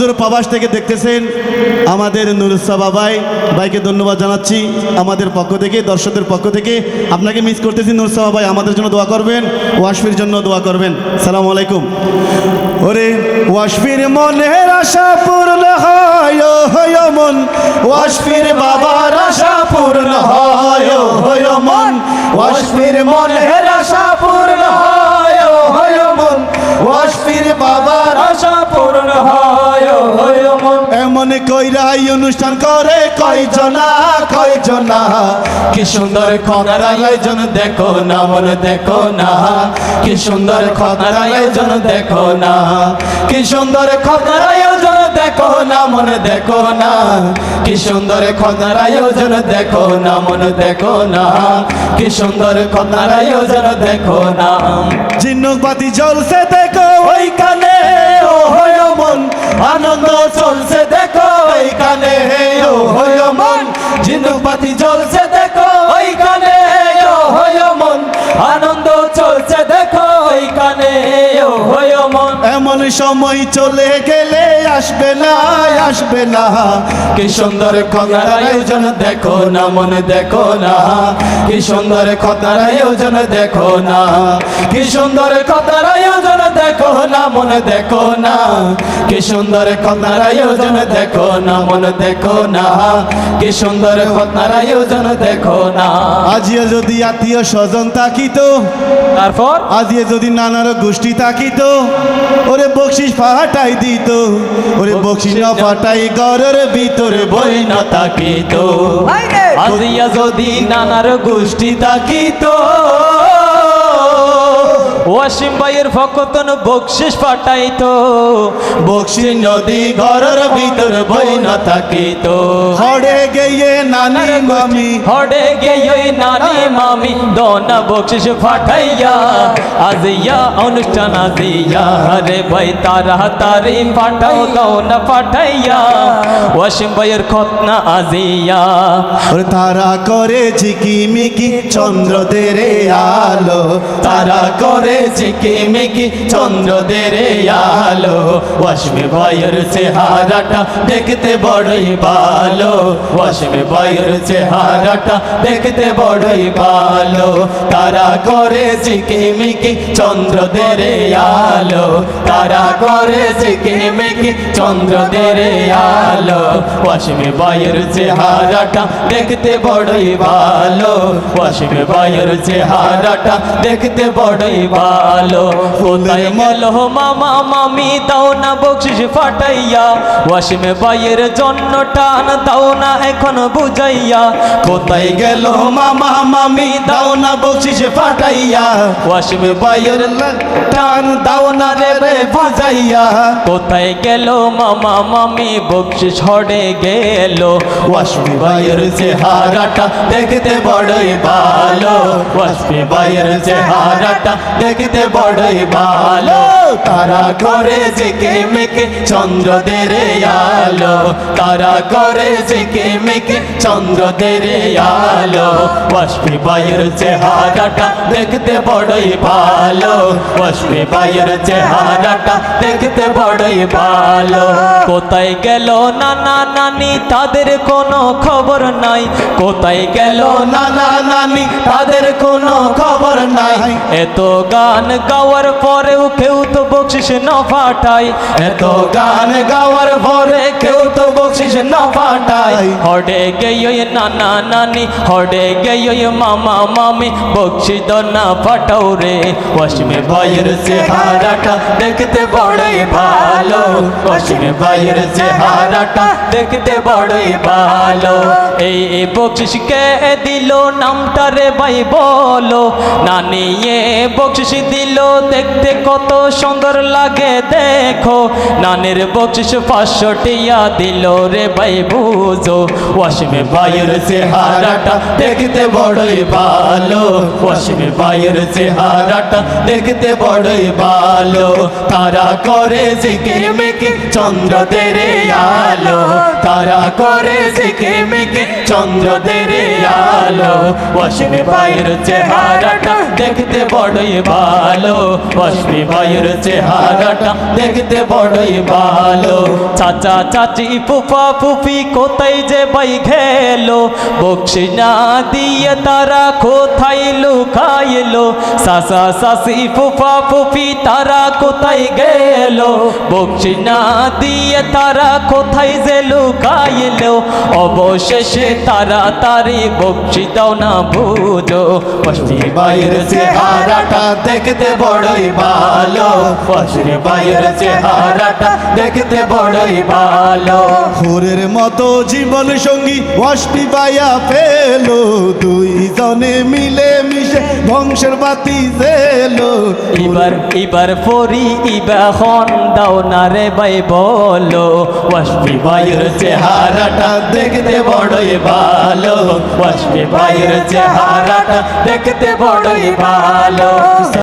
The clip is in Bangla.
দূর প্রবাস থেকে দেখতেছেন আমাদের নুরুসা বাবাই ভাইকে ধন্যবাদ জানাচ্ছি আমাদের পক্ষ থেকে, দর্শকদের পক্ষ থেকে। আপনাকে মিস করতেছি নুরুসা বাবাই আমাদের জন্য দোয়া করবেন, ওয়াশফির জন্য দোয়া করবেন। সালাম আলাইকুম। ওরে, ওয়াশফির মনের আশা পূর্ণ হয় ওয়াশফির বাবার আশা পূর্ণ হয় হয় আশা পূর্ণ হয় ওয়াশফির বাবার আশা পূর্ণ হয়। এমন কইরাই অনুষ্ঠান করে কয়জনা কয়জনা? কি সুন্দর খনার আয়োজন দেখো না মন দেখো না। কি সুন্দর খনার আয়োজন দেখো না। কি সুন্দর খনার আয়োজন দেখো না মন দেখো না। কি সুন্দর খনার আয়োজন দেখো না মন দেখো না। কি সুন্দর খনার আয়োজন দেখো না। ঝিনুক বাতি জ্বলছে দেখো ওইখানে ও হয় মন আনন্দ চলছে দেখো ওইখানে ও হয় মন। ঝিনুক পাতি জ্বলছে দেখো ওইখানে ও হয় মন। আনন্দ চলছে দেখো ওইখানে ও হয় মন। এমন সময় চলে গেলে আসবে না আসবে না। কি সুন্দর খতার আয়োজন দেখো না মন দেখো না। কি সুন্দর খতার আয়োজন দেখো না। কি সুন্দর খতার আয়োজন দেখো না মন দেখো না। কি সুন্দর খতার আয়োজন দেখো না মন দেখো না। কি সুন্দর খতার আয়োজন দেখো না। আজিও যদি আত্মীয় স্বজন থাকিত তারপর? আজিয়ে যদি নানার গোষ্ঠী থাকিত ওরে বকশিস ফাটাই দিত ওরে বকশিস না ফাটাই ঘরের ভিতরে বই না তাকিত আজিয়া যদি নানার গোষ্ঠী তাকিত ওয়াসিম ভাইয়ের ভকতন বকশিস পাঠাইতো বকশি নদী ঘরের ভিতর বই না থাকিত। হরে গিয়ে নানি মামি। হড়ে গেই নানি মামি দোনা বকশিস পাঠাইয়া আজিয়া অনুষ্ঠান আজিয়া। রে ভাই তারা তারি পাঠাও দোনা পাঠাইয়া ওয়াসিম ভাইয়ের খতনা আজিয়া। তারা করে ঝিকিমিকি চন্দ্রদের আলো তারা করে ঝিকিমিকি চন্দ্রদের আলো। ওয়াসিম ভাইয়ের চেহারাটা দেখতে বড়ই ভালো। ওয়াসিম ভাইয়ের চেহারাটা দেখতে বড়ই ভালো। তারা করে ঝিকিমিকি চন্দ্রদের আলো। তারা করে ঝিকিমিকি চন্দ্রদের আলো। ওয়াসিম ভাইয়ের চেহারাটা দেখতে বড়ই ভালো। ওয়াসিম ভাইয়ের চেহারাটা দেখতে বড়ই ভালো কোথায় গেল? মামা মামি দাও না বকশিস ফাটাইয়া। ওয়াসিম ভাইয়ের জন্য টান দাও না এখন বুঝাইয়া। কোথায় গেল? মামা মামি দাও না বকশিস ফাটাইয়া। ওয়াসিম ভাইয়ের টান দাও না রে রে বুঝাইয়া কোথায় গেল? মামা মামি বকশিস হড়ে গেল। ওয়াসিম ভাইয়ের চেহারাটা দেখতে বড়ই ভালো। ওয়াসিম ভাইয়ের চেহারাটা দেখতে বড়ই ভালো। তারা করে যে কে মেকে চন্দ্রদের আলো। তারা করে যে কে মেকে চন্দ্রদের আলো। ওয়াসিম ভাইয়ের চেহারাটা দেখতে বড়ই ভালো। ওয়াসিম ভাইয়ের চেহারাটা দেখতে বড়ই ভালো। কোথায় গেল নানা নানি, তাদের কোনো খবর নাই। কোথায় গেল নানা নানি, তাদের কোনো খবর নাই। এত গান গাওয়ার পরেও কেউ তো বকশিস না ফাটাই এত গান গাওয়ার পরে কেউ তো বকশিস না ফাটাই হডে গেই নানা নানি হডে গেই মামা মামি বকশিস তো না ফাটাও রে। ওয়াসিমে ভাইয়ের চেহারাটা দেখতে বড়ই ভালো। ওয়াসিমে ভাইয়ের চেহারাটা দেখতে বড়ই ভালো। এই বকশিস কে দিল নামটা রে ভাই বলো। নানি এ বকশিস দিল, দেখতে কত সুন্দর লাগে, দেখো। নানের বকশিস পাঁচশো টিয়া দিল রে ভাই বুঝো। ওয়াসিমে ভাইয়ের চেহারাটা দেখতে বড়ই ভালো। ওয়াসিমে ভাইয়ের চেহারাটা দেখতে বড়ই ভালো। তারা করে জিকে মেকে চন্দ্র তেরে আলো। তারা করে জিকে মেকে চন্দ্র তেরে আলো। ওয়াসিমে ভাইয়ের চেহারাটা দেখতে বড়ই ভালো। ওয়াসিমে ভাইয়ের চেহারাটা দেখতে বড়ই ভালো। চাচা, চাচি, ফুফা, ফুফি কোথায় যে ভাই খেলো বকশি না দিয়ে তারা কোথায় লুকাইলো? সাসা, সাসি, ফুফা, ফুফি তারা কোথায় গেল? বকশি না দিয়ে তারা কোথায় যে লুকাইলো? অবশেষে তারা তারি বকশি দাও না বুঝো। পশ্চিম বাইর চেহারাটা দেখতে বড়ই ভালো। পশ্চিম বাইর চেহারাটা দেখতে বড়ই ভালো। হোরের মতো জীবন সঙ্গী অষ্টি পাইয়া পেল দুইজনে মিলে মিশে ধ্বংসের বাতি জেলো। এবার এবার পরি ইবাখন দাও না রে ভাই বলো। ওয়াসমি ভাইয়ের চেহারাটা দেখতে বড়ই ভালো। ওয়াসমি ভাইয়ের চেহারাটা দেখতে বড়ই ভালো